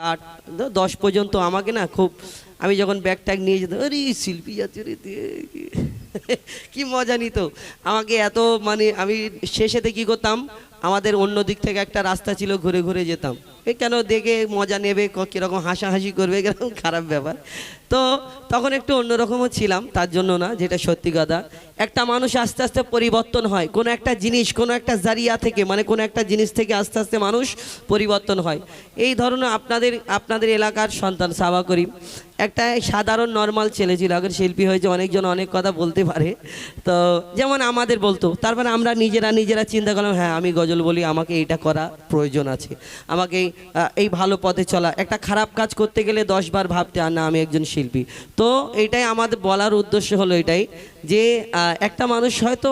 আট দশ পর্যন্ত আমাকে না খুব, আমি যখন ব্যাগ ট্যাগ নিয়ে যেতাম, আরে শিল্পী যাচ্ছে রে কি মজা নিত। আমাকে এত মানে আমি শেষেতে কি করতাম? আমাদের অন্য দিক থেকে একটা রাস্তা ছিল, ঘুরে ঘুরে যেতাম। এ কেন দেখে মজা নেবে কীরকম হাসাহাসি করবে কীরকম খারাপ ব্যাপার। তো তখন একটু অন্যরকমও ছিলাম, তার জন্য না, যেটা সত্যি কথা। একটা মানুষ আস্তে আস্তে পরিবর্তন হয়, কোনো একটা জিনিস, কোনো একটা জারিয়া থেকে মানে কোনো একটা জিনিস থেকে আস্তে আস্তে মানুষ পরিবর্তন হয়। এই ধরনের আপনাদের আপনাদের এলাকার সন্তান সাবা করিম একটা সাধারণ নর্মাল ছেলে ছিল, আগের শিল্পী হয়েছে, অনেকজন অনেক কথা বলতে পারে। তো যেমন আমাদের বলতো, তারপরে আমরা নিজেরা নিজেরা চিন্তা করলাম হ্যাঁ আমি গজল বলি, আমাকে এটা করা প্রয়োজন আছে। আমাকে এই ভালো পথে চলা, একটা খারাপ কাজ করতে গেলে দশবার ভাবতে, আর না, আমি একজন শিল্পী। তো এটাই আমাদের বলার উদ্দেশ্য হলো এটাই, যে একটা মানুষ হয়তো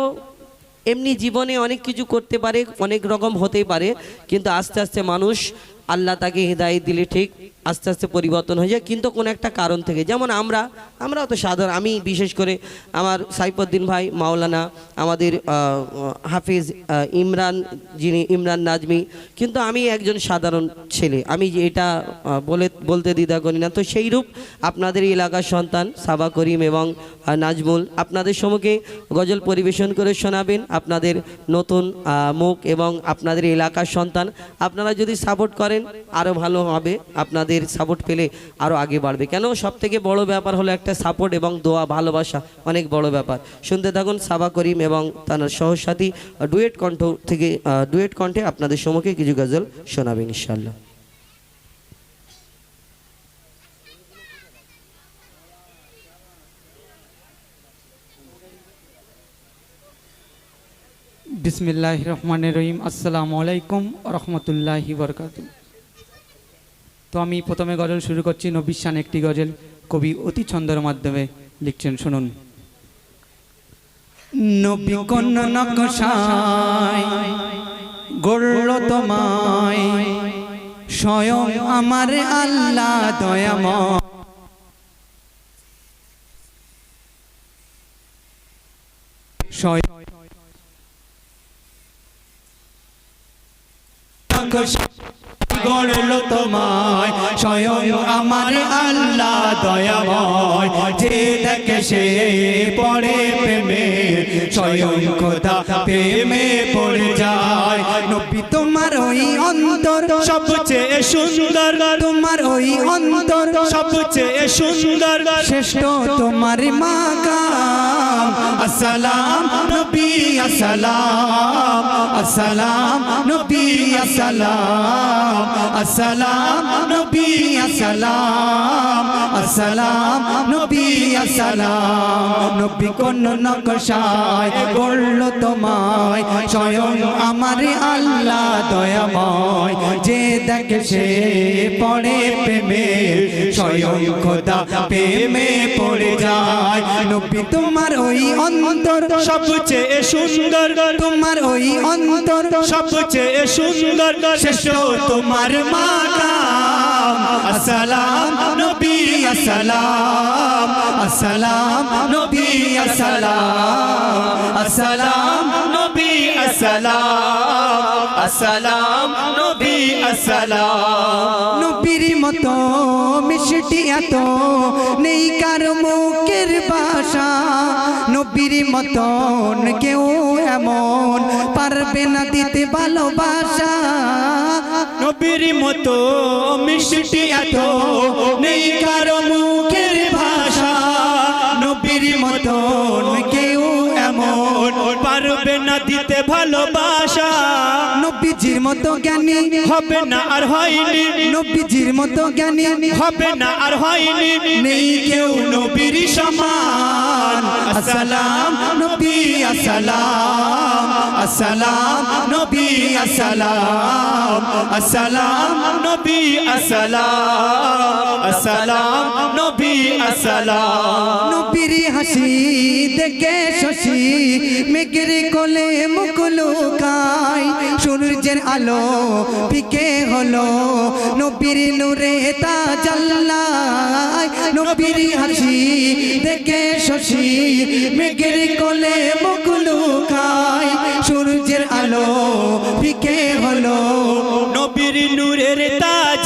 এমনি জীবনে অনেক কিছু করতে পারে, অনেক রকম হতেই পারে, কিন্তু আস্তে আস্তে মানুষ আল্লাহ তাকে হৃদায়ত দিলে ঠিক আস্তে আস্তে পরিবর্তন হয়ে যায়, কিন্তু কোনো একটা কারণ থেকে। যেমন আমরা, আমরাও তো সাধারণ, আমি বিশেষ করে আমার সাইফুদ্দিন ভাই, মাওলানা, আমাদের হাফিজ ইমরান যিনি, ইমরান নাজমি, কিন্তু আমি একজন সাধারণ ছেলে। আমি এটা বলে, বলতে দ্বিধা করি না। তো সেই রূপ আপনাদের এলাকার সন্তান, সাবা করিম এবং নাজমুল, আপনাদের সম্মুখে গজল পরিবেশন করে শোনাবেন। আপনাদের নতুন মুখ এবং আপনাদের এলাকার সন্তান, আপনারা যদি সাপোর্ট করেন আরও ভালো হবে। আপনাদের সাপোর্ট পেলে আরও আগে বাড়বে। কেন? সব থেকে বড় ব্যাপার হলো একটা সাপোর্ট এবং দোয়া, ভালোবাসা অনেক বড় ব্যাপার। শুনতে থাকুন সাবা করিম এবং তার সহসাথী ডুয়েট কণ্ঠ থেকে ডুয়েট কণ্ঠে আপনাদের সম্মুখে কিছু গজল শোনাবেন ইনশাল্লাহ বিসমিল্লাহ রহমান রহিম। আসসালামু আলাইকুম রহমতুল্লাহি বরকাত তো আমি প্রথমে গজল শুরু করছি নবিশ্বান একটি গজল কবি অতি ছন্দের মাধ্যমে লিখছেন, শুনুন। স্বয়ং আমার আল্লাহ স্বয়ং গড়ল তোমায়, স্বয়ং আমার আল্লাহ দয়াময়। যে দেখে সে পড়ে প্রেমে, স্বয়ং খোদা প্রেমে পড়ে যায়। নবী, তোমার ওই অন্তর সবচেয়ে সুন্দর। তোমার ওই অন্তর সবচেয়ে সুন্দর। শ্রেষ্ঠ তোমার মাকাম। আসসালাম, নবী, আসসালাম আসসালাম, নবী, আসসালাম আসসালাম, নবী, আসসালাম আসসালাম, নবী আসসালাম, নবী কোন নকশায় গড়ল তোমায়? স্বয়ং আমার আল্লাহ দয়াময়, যে দেখে সে পড়ে প্রেমে, স্বয়ং খোদা প্রেমে পড়ে যায়। নবী তোমার ওই অন্তর সবচেয়ে সুন্দর। তোমার ওই অন্তর সবচেয়ে সুন্দর। শেষ তোমার আসসালাম নবী, আসসালাম। আসসালাম নবী আসসালাম নবী আসসালাম আসসালাম নবী আসসালাম। নবীর মতো মিষ্টি এত নেই কার মুখের ভাষা নবীর মতন কেউ এমন পারবে না দিতে ভালোবাসা। নবীর মতো মিষ্টি এত নেই কারও মুখের ভালোবাসা মতো জ্ঞানী। হবে না আর হয়নি। নবীজির মতো জ্ঞানী। হবে না আর হয়নি। নেই কেউ নবীর সমান। আসসালাম নবী আসসালাম। আসসালাম নবী আসসালাম। আসসালাম নবী আসসালাম। আসসালাম নবী আসসালাম। নবীর হাসি দেখে শশী মেঘের কোলে মুকুলো কাই সূর্যের আলো ফিকে হলো নবীর নূরে তা জল্লাই নবীর হাসি দেখে শশী মেঘের কোলে মুকুলু খাই সূর্যের আলো পিকে হলো নবীর নূরের তাজ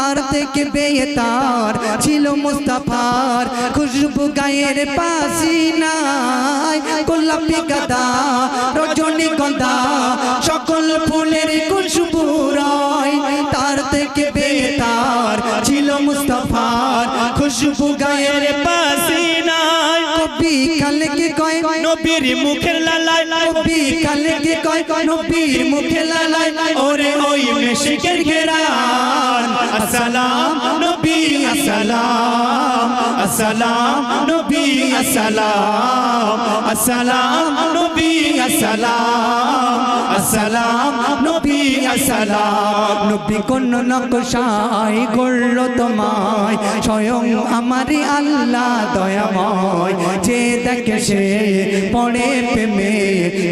থেকে বেয়ে তার ছিল মুস্তাফার। খুশবু গায়ের পাশি নাই, গোলাপি রজনী গন্দা সকল ফুলের খুশবু রয়, তার থেকে বেতার তার ছিল মুস্তাফার। খুশবু গায়ের নাই কবি কালকে কয় নবীর মুখের লালায় নবী কালকে কয় নবীর মুখে লালায় ওরে ওই মেশিকের ঘেরান। আসসালাম নবী আসসালাম। আসসালাম নবী আসসালাম। আসসালাম নবী আসসালাম। আসসালাম নবী আসসালাম। নবী কোন নকশাই গড়ল তোমায়। স্বয়ং আমারই আল্লাহ দয়াময়। যে দেখে সে পড়ে প্রেমে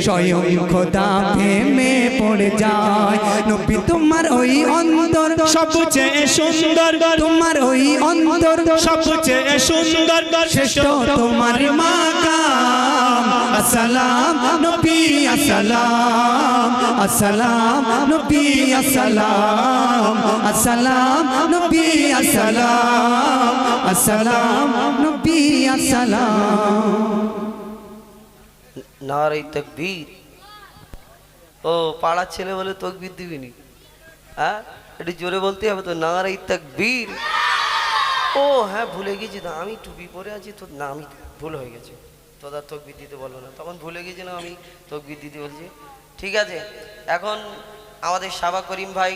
স্বয়ং খোদা প্রেমে পড়ে যায়। নবী তোমার ওই অন্তর সবচেয়ে সুন্দর তোমার ওই অন্তর সবচেয়ে সুন্দর শ্রেষ্ঠ তোমার মাকাম। আসসালাম, নবী আসসালাম আসসালাম, নবী আসসালাম আসসালাম, নবী আসসালাম আসসালাম, নবী আসসালাম। নারাই তকবীর। ও, পাড়ার ছেলে বলে তকবীর দিবিনি। হ্যাঁ? একটু জোরে বলতে হবে তো নারাই তকবীর। ও হ্যাঁ ভুলে গেছি আমি টুপি পরে আছি তো না আমি ভুল হয়ে গেছে। তোদার তকবির দিতে বলব না। তখন ভুলে গেছিলাম আমি তকবির দিতে বলছি। ঠিক আছে, এখন আমাদের সাবা করিম ভাই।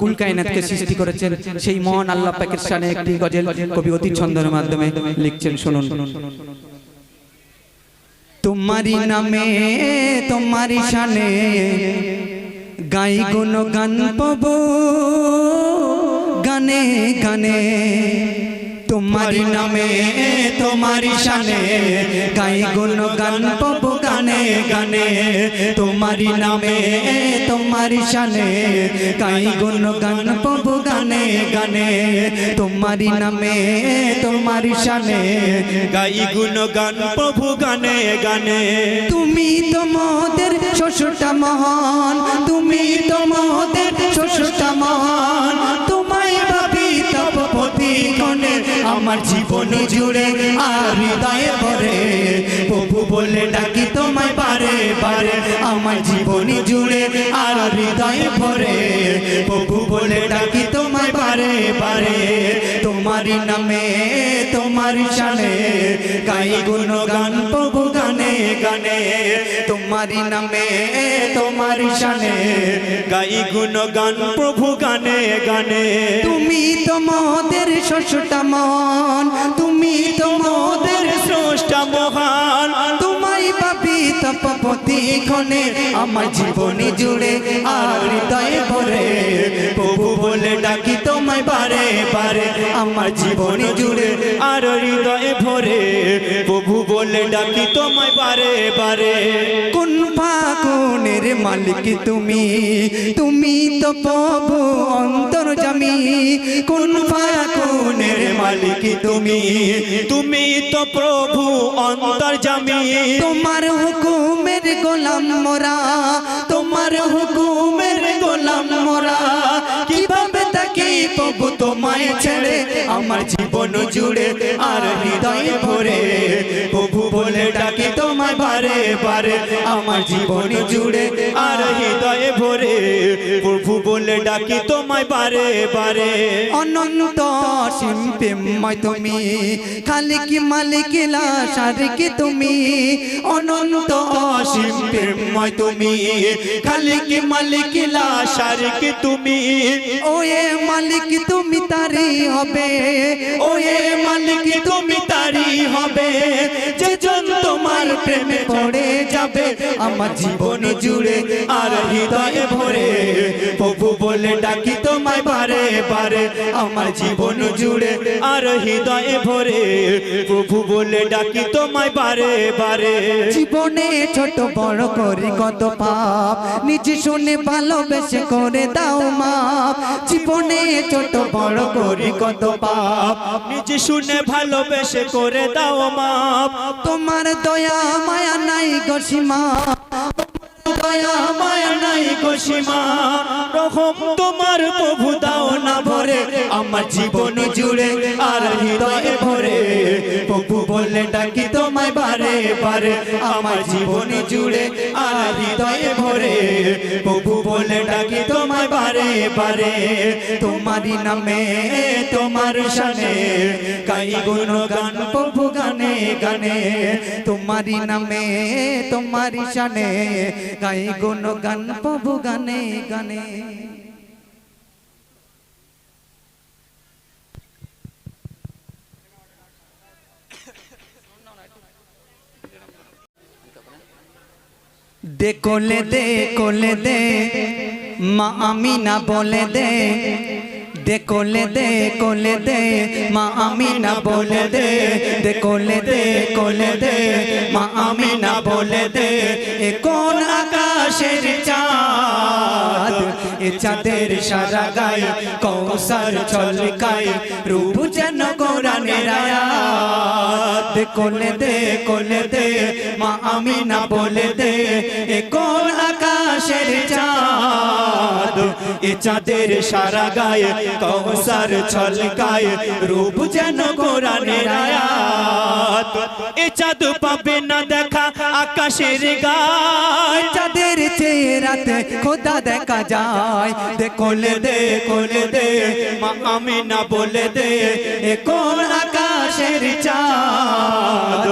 কুল কায়নাতকে সেই কবি অতি মাধ্যমে শুনুন। নামে শানে গাই গুণ গান পাব, গানে গানে। তোমারি নামে তোমারি শানে, গাই গুণ গান পাব গানে গানে। তোমারি নামে তোমারি শানে, গাই গুণ গান পাব গানে গানে। তোমারি নামে তোমারি শানে, গাই গুণ গান প্রভু গানে গানে। তুমি তোমাদের শ্বশুরটা মহান তুমি আমার জীবন জুড়ে আর হৃদয়ে ভরে। প্রভু বলে ডাকি তোমায় পারে পারে আমার জীবন জুড়ে আর হৃদয়ে ভরে। প্রভু বলে ডাকি তোমায় পারে পারে তোমারি নামে তোমার শানে গাই গুণ গান প্রভু গানে গানে। তোমারি নামে তোমার শানে। গাই গুণ গান প্রভু গানে গানে। তুমি তো মোদের শ্বশুরটা মন তুমি তো মোদের স্রষ্টা মহান। তোমায় পাবি তপপতি ক্ষণে, আমার জীবনে জুড়ে আর হৃদয়ে ভরে। প্রভু বলে ডাকি তোমায় বারে বারে, আমার জীবনে জুড়ে। আর হৃদয়ে ভরে প্রভু বলে ডাকি তোমায় বারে বারে। কোন ফাগুনের মালিক তুমি? তুমি তো প্রভু অন্তর জামি। কোন ফাগুনের মালিক তুমি? তুমি তো প্রভু অন্তর্জামী তোমার হুকুমের গোলাম মোরা। তোমার হুকুমের গোলাম মোরা। কীভাবে প্রভু তোমায় ছেড়ে আমার জীবন জুড়ে আর হৃদয় ভরে। প্রভু বলে ডাকি তোমায় বারে বারে, আমার জীবন জুড়ে আর হৃদয়ে ভরে। প্রভু বলে ডাকি তোমায় বারে বারে। অনন্ত অসীম প্রেমময় তুমি, খালিক মালিক লাশারিক তুমি? অনন্ত অসীম প্রেমময় তুমি, খালিক মালিক লাশারিক তুমি? ওয়ে মালিক তুমি তারি হবে। ওয়ে মালিক তুমি তারি হবে। যে জন তোমার প্রেমে পড়ে যাবে আমার জীবন জুড়ে আর হৃদয়ে ভরে। প্রভু বলে ডাকি তোমায় বারে বারে আমার জীবন জুড়ে আর হৃদয়ে ভরে। প্রভু বলে ডাকি তোমায় বারে বারে। জীবনে ছোট বড় করি কত পাপ নিজে শুনে ভালোবেসে করে দাও মাপ। জীবনে ছোট বড় করি কত পাপ নিজে শুনে ভালোবেসে করে দাও মাপ। তোমার দয়া মায়া নাই গসীমা দয়া মায়া নাই সীমা। রকম তোমার প্রভু, দাও না ভরে। আমার জীবন জুড়ে আর হৃদয়ে ভরে। প্রভু বললে ডাকি তোমায় বারে বারে। আমার জীবন জুড়ে আর হৃদয়ে ভরে। প্রভু বলে ডাকি তোমায় বারে বারে। তোমারই নামে, তোমার শানে গাই গুণ গান, প্রভু গানে গানে। তোমারি নামে তোমারি শানে গাই গুণ গান প্রভু গানে গানে। দে কোলে দে কোলে, দে। মা আমিনা বলে দে। দে কোলে দে কোলে, দে। মা আমিনা বলে দে। দে কোলে দে কোলে, দে। মা আমিনা বলে দে। এ কোন আকাশের চাঁদ, এ চাঁদের সারা গায়ে কৌসার ছলকায়, রূপ যেন কোরআনের আয়াত। কোলে দে কোলে দে, মা আমিনা বলে দে, এ কোন আকাশের চাঁদ, এ চাঁদের সারা গায়ে কৌসার ছলকায় রূপ যেন কোরআনের আয়াত। এ চাঁদ পাবে না দেখা আকাশের গায়ে, চাঁদের চেহারাতে খোদা দেখা যায়। দে কোলে দে কোলে দে মা আমি না বলে দে এ কোন আকাশের চাঁদ?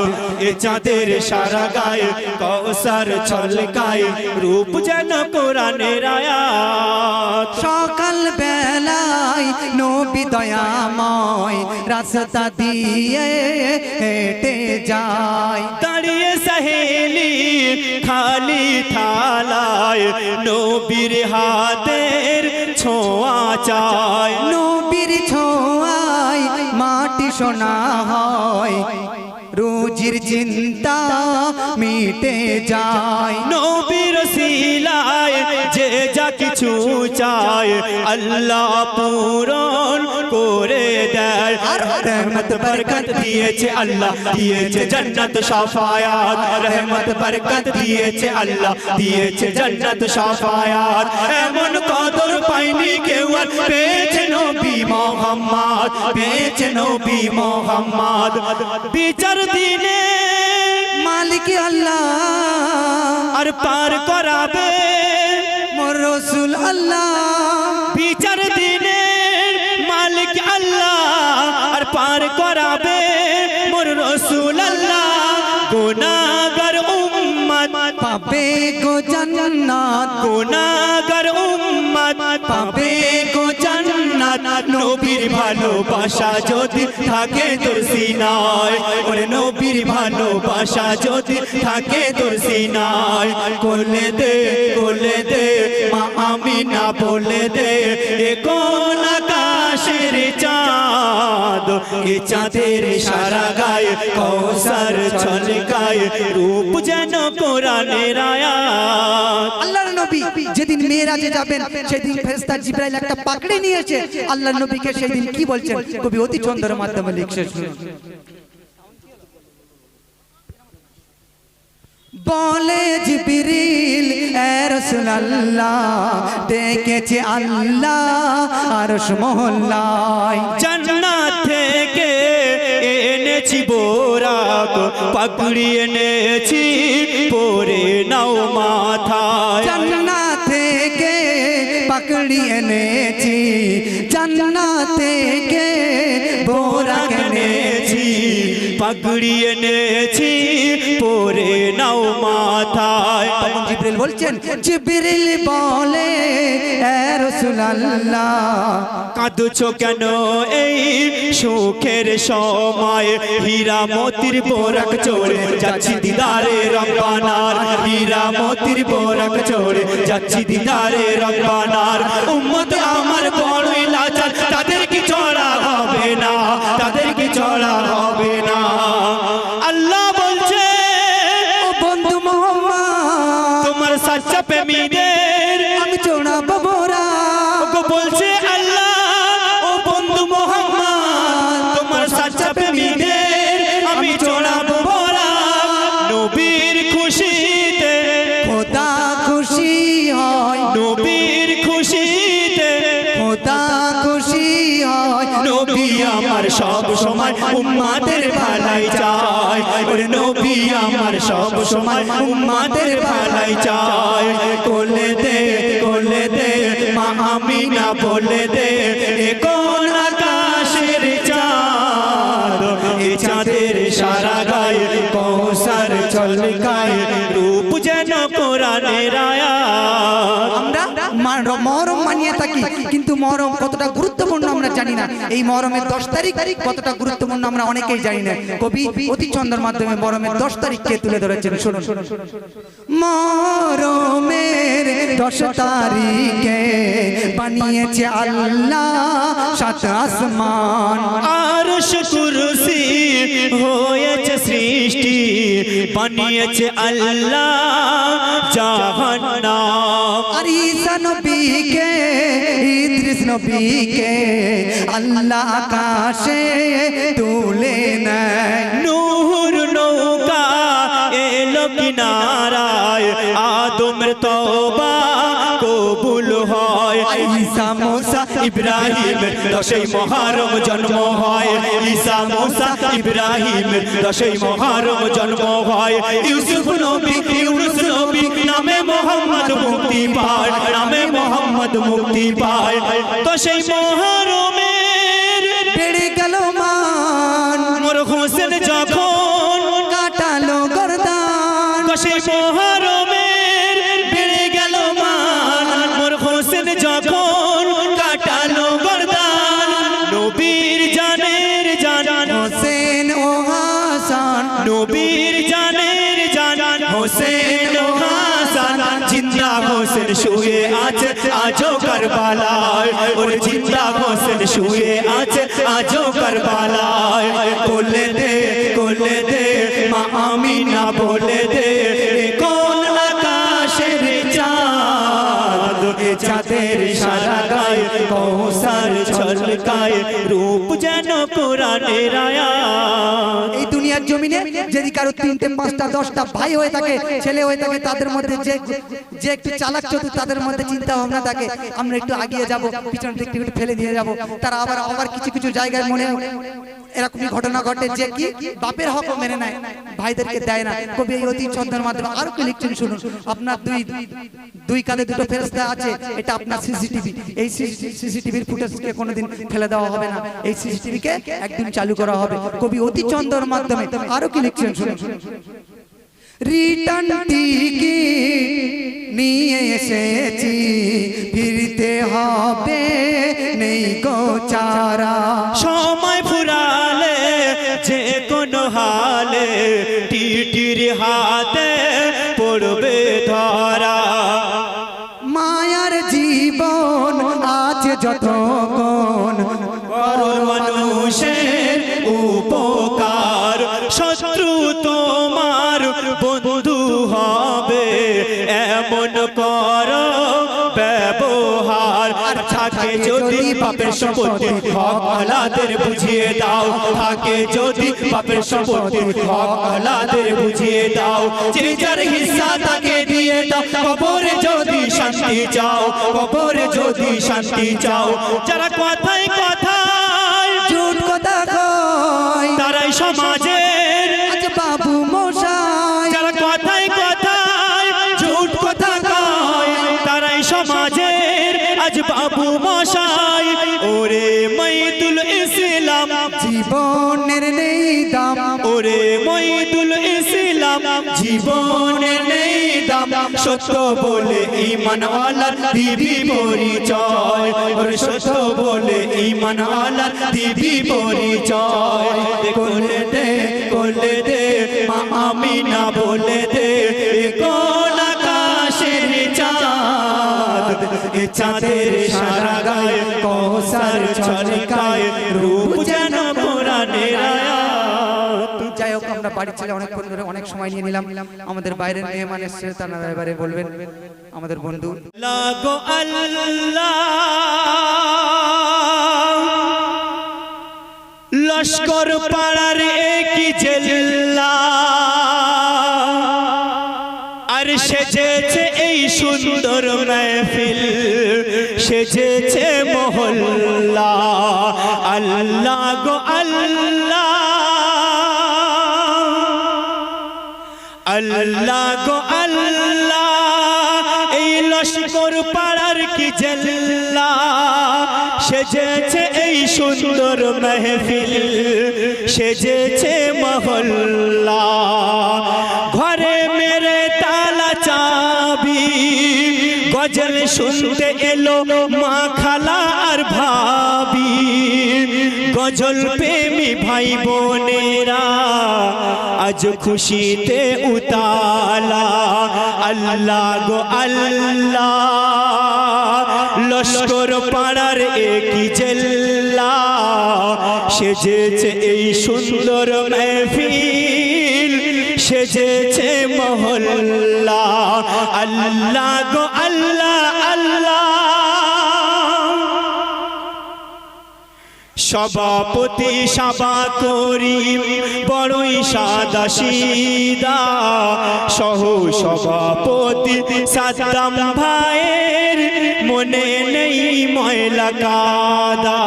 এ চাঁদের সারা গায়ে কৌসার ছলকায় রূপ যেন কোরআনের আয়াত। সকাল বেলায় নবী দয়াময় রাস্তা দিয়ে হেঁটে যায়। দাঁড়িয়ে খালি থালায় নবীর হাতের ছোঁয়া চায়। নবীর ছোঁয়ায় মাটি সোনা হয় রুজির চিন্তা মিটে যায়। নবীর চায় আল্লাহ পূরণ করে দেয়। রহমত বরকত দিয়েছে আল্লাহ, দিয়েছে জান্নাত সাফায়াত। রহমত বরকত দিয়েছে আল্লাহ, দিয়েছে জান্নাত সাফায়াত। এমন কদর পাইনি কেউ আর। পেয়েছে নবী মোহাম্মদ, পেয়েছে নবী মোহাম্মদ। বিচার দিনে মালিক আল্লাহ আর পার করাবে। আল্লাহ। নবীর ভালোবাসা যদি থাকে তোর সিনায়, ওরে নবীর ভালোবাসা যদি থাকে তোর সিনায়, বলে দে বলে দে, মা আমি না বলে দে কোন আকাশের এ চাঁদের সারা গায়ে কৌসার ছলকায় রূপ যেন কোরআনের আয়াত। আল্লাহর নবী যেদিন মেয়েরাজে যাবেন সেদিন ফেরেশতা জিব্রাইল একটা পাকড়ি নিয়েছে। আল্লাহর নবীকে সেদিন কি বলছেন? কবি অতি চন্দ্রের মাধ্যমে লিখছে। বলে জিবরিল এ রাসূলুল্লাহ ডেকেছে আল্লাহ আরশ মহল্লায় জান্নাত এনেছি বোরাক পাকড়ি এনেছি, পরে নাও মাথায়। জান্নাত থেকে পাকড়ি এনেছি? জান্নাত থেকে বোরা এনেছি? পাগড়ি এনেছি পরে নাও মাথায়। তখন জিব্রিল বলছেন জিব্রিল বলে কাঁদছো কেন এই সুখের সময়? হীরা মতির বোরক চড়ে যাচ্ছি দিদারে রব্বানার। হীরা মতির বোরক চড়ে যাচ্ছি দিদারে রব্বানার। উম্মত প্রেমীদের আমি বাবরা। বলছে আল্লাহ ও বন্ধু মোহাম্মদ তোমার সাচ্চা প্রেমীদের আমি চড়াবো বরা নবীর খুশিতে খোদা খুশি হয়। নবীর খুশিতে খোদা খুশি হয়। নবী আমার সব সময় উম্মাদের ভালাই চায়। ওরে নবী আমার সব সময় উম্মাদের ভালাই চায়। মা আমিনা বলে দে কোন আকাশের চাঁদ? এ চাঁদের সারা গায়ে কৌসার চলকায় রূপ যেন কোরআনের আয়াত। আমরা মহরম মানিয়ে থাকি। কিন্তু মহরম কতটা গুরুত্বপূর্ণ আমরা জানি না। এই মহরমের দশ তারিখ কতটা গুরুত্বপূর্ণ আমরা অনেকেই জানি না। কবি অতি চন্দ্রের মাধ্যমে মহরমের দশ তারিখকে তুলে ধরেছেন। শুনুন। মহরমের দশ তারিখে বানিয়েছে আল্লাহ সাত আসমান। আর কুরসি হয়েছে সৃষ্টি বানিয়েছে আল্লাহ জাহান্নাম। আর নবীকে, ইদ্রিস নবীকে আল্লাহ আকাশে তুলে নেয়। নূর নৌকা এলো কিনারায় আদমের তওবা কবুল হয়। ঈসা মুসা, ইব্রাহিম, দশই মহারম জন্ম হয়। ঈসা মুসা, ইব্রাহিম, দশই মহারম জন্ম হয়। ইউসুফ নবী, ইউনুস নবী, নামে মোহাম্মদ মুক্তি পায় নামে মোহাম্মদ মুক্তি পায়। দশই মহারমের বেড়ে গেল মান। মোর হোসেন যখন জিন্দা হোসেন শুয়ে আছে আজও কারবালায় কোলে দে কোলে দে মা আমিনা বলে দে এ কোন আকাশের চাঁদ এ চাঁদের সারা গায়ে কৌসার ছলকায় রূপ যেন কোরআনের আয়াত এই দুনিয়ার জমিনে যদি কারও তিনটে, পাঁচটা, দশটা ভাই হয়ে থাকে, ছেলে হয়ে থাকে, তাদের মধ্যে যে যে একটু চালাক চতুর তাদের মধ্যে চিন্তা ভাবনা থাকে, আমরা একটু আগিয়ে যাব পিছন থেকে ফেলে দিয়ে যাব। তারা আবার আবার কিছু কিছু জায়গায় মনে এরকমই ঘটনা ঘটে যে কি বাপের হক মেনে নেয় ভাইদেরকে দেয় না। কবি এই অতি ছন্দের মাধ্যমে। আরও কি লিখছেন শুনুন। আপনার দুই দুই কাঁধে দুটো ফেরস্তা আছে। এটা আপনার সিসিটিভি। এই সিসিটিভির ফুটেজকে কোনোদিন ফেলে দেওয়া হবে না। এই সিসিটিভিকে একদিন চালু করা হবে। কবি অতি চন্দ্রের মাধ্যমে। আরও কি লিখছেন শুনুন। রিটার্ন টিকিট নিয়ে এসেছি। ফিরতে হবে। নেই গো চারা। সময় কোনো হালে হক আলাদের বুঝিয়ে দাও। থাকে যদি হক আলাদের বুঝিয়ে দাও। যে যার হিস্সা তাকে দিয়ে দাও। কবরে যদি শান্তি চাও কবরে যদি শান্তি চাও। যারা কথায় কথায় জুট কথা কয় তারাই সমাজের সত্য বলে ইমানওয়ালার দিবি পরিচয়। ওরে সত্য বলে ইমানওয়ালার দিবি পরিচয়। কোলে দে কোলে দে মা আমিনা বলে আমরা বাড়ি ছেলে অনেকক্ষণ ধরে অনেক সময় নিয়ে নিলাম। আমাদের বাইরের মেহমান এসছে তারা এবারে বলবেন, আমাদের বন্ধু। লস্কর পাড়ার একই আর সেজেছে এই সুন্দর মেহফিল, সেজেছে মহল্লা। আল্লাহ গো আল্লাহ। আল্লাহ গো আল্লাহ, এই লস্কর পাড়ার কি জেল্লা? সেজেছে এই সুন্দর মেহফিল, সেজেছে মহল্লা। ঘরে মেরে তালা চাবি, গজল শুনতে এলো মা খালা আর ভাবি। গজল প্রেমী ভাই বোনেরা আজ খুশিতে উতালা। আল্লাহ গো আল্লাহ। লস্কর পাড়ার একই জেল্লা। সেজেছে এই সুন্দর মেহফিল। সেজেছে মহল্লা। আল্লাহ গো সভাপতি সভা করি বড়ই সাদা সিদা সহ সভাপতি সাদাম ভাইয়ের মনে নেই ময়লা কাদা।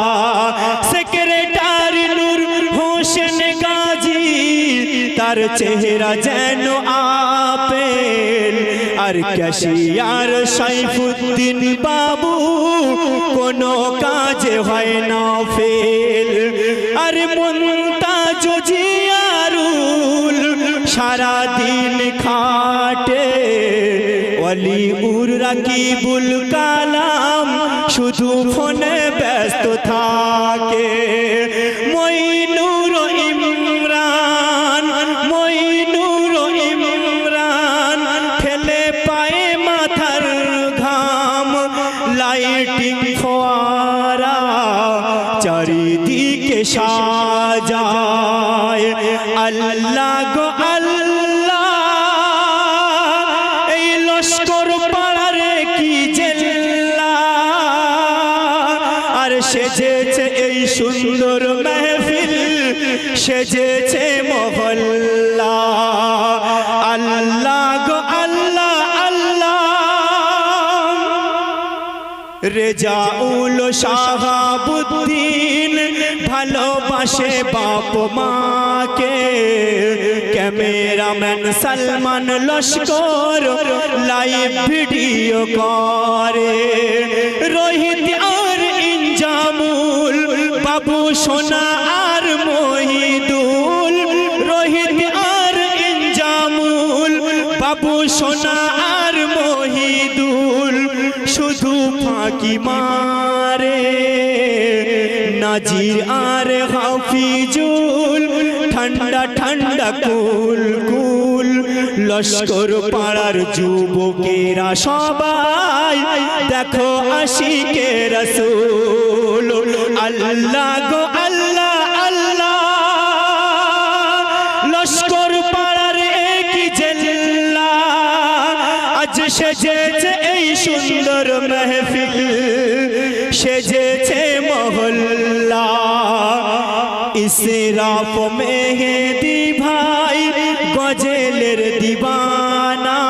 সেক্রেটারি নূর হোসেন গাজী, তার চেহারা যেন আপেল আর ক্যাশিয়ার সাইফুদ্দিন বাবু কোনো কাজে হয় না ফেল। আর মন্তাজ জিয়ারুল সারা দিন খাটে। অলি উর রাকিবুল কালাম শুধু ফোনে ব্যস্ত থাকে। শাহাবুদ্দিন ভালোবাসে বাপ মাকে। Cameraman Salman Laskar live video করে। রোহিত আর ইনজামুল, বাবু সোনা আর মহিদুল। রোহিত আর ইনজামুল, বাবু সোনা আর মহিদুল। শুধু ফাঁকি মারে নাজির আর হাফিজুল, ঠান্ডা ঠান্ডা, কুল কুল। লস্কর পাড়ার যুবকেরা সবাই, দেখো আশিকে রসুল। আল্লাহ গো আল্লাহ আল্লাহ। লস্কর পাড়ার একই জেল্লা। আজ সেজেছে এই সুন্দর মেহফিল, সেজেছে মহল্লা ইসরাফ মেহেদি ভাই, গজেলের দিবানা।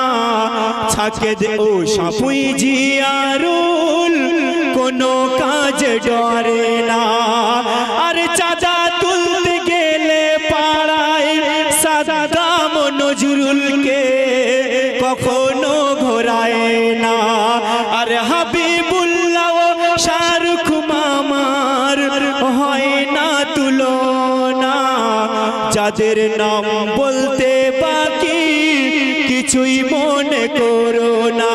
ছাকে দে ও সাপুই জিয়ারুল, কোনো কাজ ডরে না। তুলনা যাদের নাম বলতে বাকি কিছুই মনে করো না।